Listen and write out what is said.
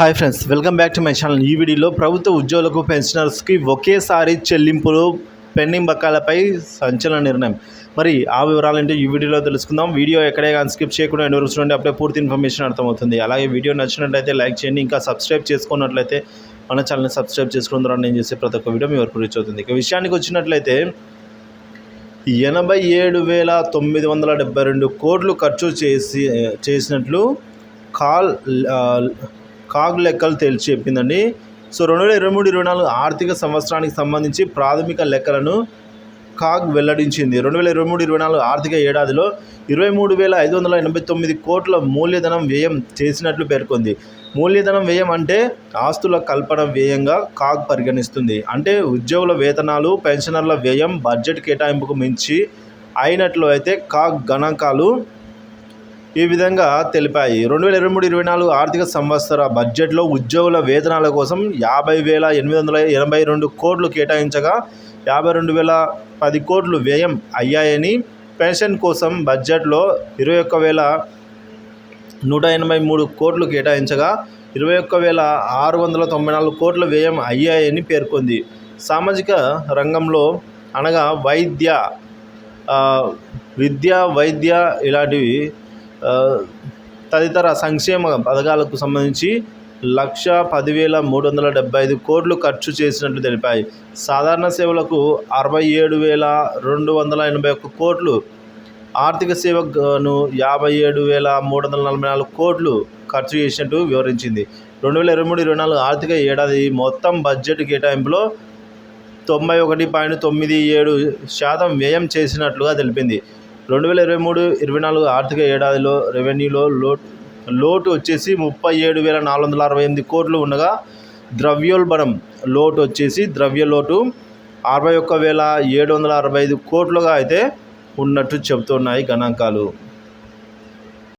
Hi friends welcome back to my channel. ఈ వీడియోలో ప్రభుత్వ ఉద్యోగులకు పెన్షనర్స్కి ఒకేసారి చెల్లింపులు పెండింగ్ బకాలపై సంచలన నిర్ణయం. మరి ఆ వివరాలంటే ఈ వీడియోలో తెలుసుకుందాం. వీడియో ఎక్కడే కానీ స్కిప్ చేయకుండా ఎన్ని వరకు చూడండి అప్పుడే పూర్తి ఇన్ఫర్మేషన్ అర్థమవుతుంది. అలాగే వీడియో నచ్చినట్లయితే లైక్ చేయండి ఇంకా సబ్స్క్రైబ్ చేసుకున్నట్లయితే మన ఛానల్ని సబ్స్క్రైబ్ చేసుకున్న ద్వారా నేను చేసే ప్రతి ఒక్క వీడియో మీ వరకు రీచ్ అవుతుంది. ఇక విషయానికి వచ్చినట్లయితే ఎనభై ఏడు వేల తొమ్మిది వందల డెబ్బై రెండు కోట్లు ఖర్చు చేసి చేసినట్లు కాల్ కాగ్ లెక్కలు తేల్చి చెప్పిందండి. సో రెండు వేల ఇరవై మూడు ఇరవై నాలుగు ఆర్థిక సంవత్సరానికి సంబంధించి ప్రాథమిక లెక్కలను కాగ్ వెల్లడించింది. రెండు వేల ఇరవై మూడు ఇరవై నాలుగు ఆర్థిక ఏడాదిలో ఇరవై మూడు వేల ఐదు వందల ఎనభై తొమ్మిది కోట్ల మూల్యధనం వ్యయం చేసినట్లు పేర్కొంది. మూల్యధనం వ్యయం అంటే ఆస్తుల కల్పన వ్యయంగా కాగ్ పరిగణిస్తుంది. అంటే ఉద్యోగుల వేతనాలు పెన్షనర్ల వ్యయం బడ్జెట్ కేటాయింపుకు మించి అయినట్లు అయితే కాగ్ గణాంకాలు ఈ విధంగా తెలిపాయి. రెండు వేల ఇరవై మూడు ఇరవై నాలుగు ఆర్థిక సంవత్సర బడ్జెట్లో ఉద్యోగుల వేతనాల కోసం యాభై వేల ఎనిమిది వందల ఎనభై రెండు కోట్లు కేటాయించగా యాభై రెండు వేల పది కోట్లు వ్యయం అయ్యాయని పెన్షన్ కోసం బడ్జెట్లో ఇరవై ఒక్క వేల నూట ఎనభై మూడు కోట్లు కేటాయించగా ఇరవై ఒక్క వేల ఆరు వందల తొంభై నాలుగు కోట్ల వ్యయం అయ్యాయని పేర్కొంది. సామాజిక రంగంలో అనగా వైద్య విద్య వైద్య ఇలాంటివి తదితర సంక్షేమ పథకాలకు సంబంధించి లక్ష పదివేల మూడు వందల డెబ్బై ఐదు కోట్లు ఖర్చు చేసినట్లు తెలిపాయి. సాధారణ సేవలకు అరవై ఏడు వేల రెండు వందల ఎనభై ఒక్క కోట్లు ఆర్థిక సేవను యాభై ఏడు వేల మూడు వందల నలభై నాలుగు కోట్లు ఖర్చు చేసినట్టు వివరించింది. రెండు వేల ఇరవై మూడు ఇరవై నాలుగు ఆర్థిక ఏడాది మొత్తం బడ్జెట్ కేటాయింపులో తొంభై ఒకటి పాయింట్ తొమ్మిది ఏడు శాతం వ్యయం చేసినట్లుగా తెలిపింది. రెండు వేల ఇరవై మూడు ఇరవై నాలుగు ఆర్థిక ఏడాదిలో రెవెన్యూలో లోటు లోటు వచ్చేసి ముప్పై ఏడు వేల నాలుగు వందల అరవై ఎనిమిది కోట్లు ఉండగా ద్రవ్యోల్బణం లోటు వచ్చేసి ద్రవ్య లోటు అరవై ఒక్క వేల ఏడు వందల అరవై ఐదు కోట్లుగా అయితే ఉన్నట్టు చెబుతున్నాయి గణాంకాలు.